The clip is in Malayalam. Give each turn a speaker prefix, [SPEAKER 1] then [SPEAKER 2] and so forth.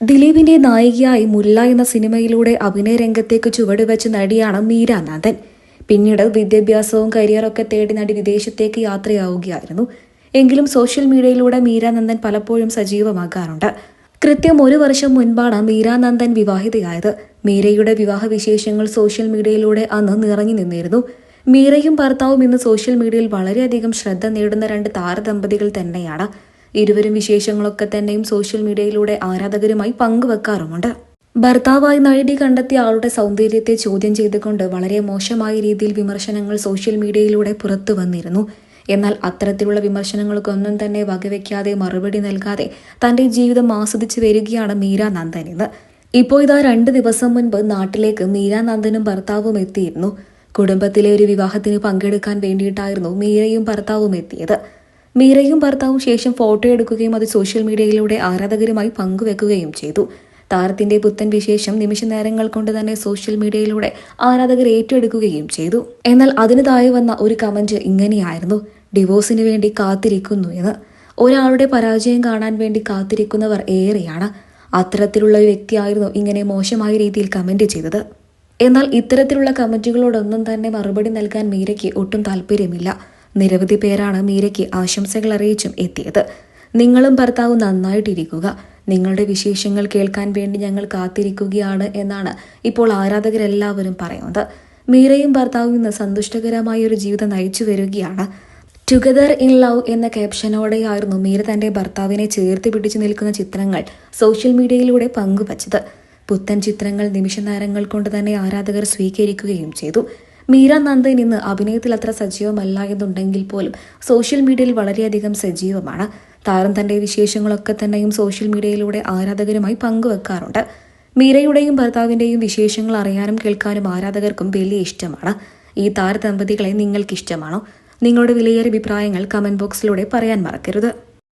[SPEAKER 1] ദിലീപിന്റെ നായികയായി മുല്ല എന്ന സിനിമയിലൂടെ അഭിനയ രംഗത്തേക്ക് ചുവടുവെച്ച നടിയാണ് മീര നന്ദൻ പിന്നീട് വിദ്യാഭ്യാസവും കരിയറൊക്കെ തേടി നടി വിദേശത്തേക്ക് യാത്രയാവുകയായിരുന്നു. എങ്കിലും സോഷ്യൽ മീഡിയയിലൂടെ മീര നന്ദൻ പലപ്പോഴും സജീവമാകാറുണ്ട്. കൃത്യം ഒരു വർഷം മുൻപാണ് മീര നന്ദൻ വിവാഹിതയായത്. മീരയുടെ വിവാഹ വിശേഷങ്ങൾ സോഷ്യൽ മീഡിയയിലൂടെ അന്ന് നിറഞ്ഞു നിന്നിരുന്നു. മീരയും ഭർത്താവും ഇന്ന് സോഷ്യൽ മീഡിയയിൽ വളരെയധികം ശ്രദ്ധ നേടുന്ന രണ്ട് താരദമ്പതികൾ തന്നെയാണ്. ഇരുവരും വിശേഷങ്ങളൊക്കെ തന്നെയും സോഷ്യൽ മീഡിയയിലൂടെ ആരാധകരുമായി പങ്കുവെക്കാറുമുണ്ട്. ഭർത്താവായി നഴുതി കണ്ടെത്തിയ ആളുടെ സൗന്ദര്യത്തെ ചോദ്യം ചെയ്തുകൊണ്ട് വളരെ മോശമായ രീതിയിൽ വിമർശനങ്ങൾ സോഷ്യൽ മീഡിയയിലൂടെ പുറത്തു വന്നിരുന്നു. എന്നാൽ അത്തരത്തിലുള്ള വിമർശനങ്ങൾക്കൊന്നും തന്നെ വകവെക്കാതെ മറുപടി നൽകാതെ തന്റെ ജീവിതം ആസ്വദിച്ചു വരികയാണ് മീര നന്ദൻ ഇന്ന് ഇപ്പോൾ ഇതാ രണ്ട് ദിവസം മുൻപ് നാട്ടിലേക്ക് മീര നന്ദനും ഭർത്താവും എത്തിയിരുന്നു. കുടുംബത്തിലെ ഒരു വിവാഹത്തിന് പങ്കെടുക്കാൻ വേണ്ടിയിട്ടായിരുന്നു മീരയും ഭർത്താവും എത്തിയത്. മീരയും ഭർത്താവും ശേഷം ഫോട്ടോ എടുക്കുകയും അത് സോഷ്യൽ മീഡിയയിലൂടെ ആരാധകരുമായി പങ്കുവെക്കുകയും ചെയ്തു. താരത്തിന്റെ പുത്തൻ വിശേഷം നിമിഷ നേരങ്ങൾ കൊണ്ട് തന്നെ സോഷ്യൽ മീഡിയയിലൂടെ ആരാധകർ ഏറ്റെടുക്കുകയും ചെയ്തു. എന്നാൽ അതിന് താഴെ വന്ന ഒരു കമന്റ് ഇങ്ങനെയായിരുന്നു. ഡിവോഴ്സിന് വേണ്ടി കാത്തിരിക്കുന്നു എന്ന്. ഒരാളുടെ പരാജയം കാണാൻ വേണ്ടി കാത്തിരിക്കുന്നവർ ഏറെയാണ്. അത്തരത്തിലുള്ള ഒരു വ്യക്തിയായിരുന്നു ഇങ്ങനെ മോശമായ രീതിയിൽ കമന്റ് ചെയ്തത്. എന്നാൽ ഇത്തരത്തിലുള്ള കമന്റുകളോടൊന്നും തന്നെ മറുപടി നൽകാൻ മീരയ്ക്ക് ഒട്ടും താല്പര്യമില്ല. നിരവധി പേരാണ് മീരയ്ക്ക് ആശംസകൾ അറിയിച്ചും എത്തിയത്. നിങ്ങളും ഭർത്താവും നന്നായിട്ടിരിക്കുക. നിങ്ങളുടെ വിശേഷങ്ങൾ കേൾക്കാൻ വേണ്ടി ഞങ്ങൾ കാത്തിരിക്കുകയാണ് എന്നാണ് ഇപ്പോൾ ആരാധകരെല്ലാവരും പറയുന്നത്. മീരയും ഭർത്താവും ഇന്ന് സന്തുഷ്ടകരമായ ഒരു ജീവിതം നയിച്ചു വരികയാണ്. ടുഗദർ ഇൻ ലവ് എന്ന ക്യാപ്ഷനോടെയായിരുന്നു മീര തന്റെ ഭർത്താവിനെ ചേർത്ത് പിടിച്ചു നിൽക്കുന്ന ചിത്രങ്ങൾ സോഷ്യൽ മീഡിയയിലൂടെ പങ്കുവച്ചത്. പുത്തൻ ചിത്രങ്ങൾ നിമിഷ നേരങ്ങൾ കൊണ്ട് തന്നെ ആരാധകർ സ്വീകരിക്കുകയും ചെയ്തു. മീര നന്ദൻ ഇന്ന് അഭിനയത്തിൽ അത്ര സജീവമല്ല എന്നുണ്ടെങ്കിൽ പോലും സോഷ്യൽ മീഡിയയിൽ വളരെയധികം സജീവമാണ്. താരം തന്റെ വിശേഷങ്ങളൊക്കെ തന്നെയും സോഷ്യൽ മീഡിയയിലൂടെ ആരാധകരുമായി പങ്കുവെക്കാറുണ്ട്. മീരയുടെയും ഭർത്താവിന്റെയും വിശേഷങ്ങൾ അറിയാനും കേൾക്കാനും ആരാധകർക്കും വലിയ ഇഷ്ടമാണ്. ഈ താരദമ്പതികളെ നിങ്ങൾക്ക് ഇഷ്ടമാണോ നിങ്ങളുടെ വിലയേറെ അഭിപ്രായങ്ങൾ കമന്റ് ബോക്സിലൂടെ പറയാൻ മറക്കരുത്.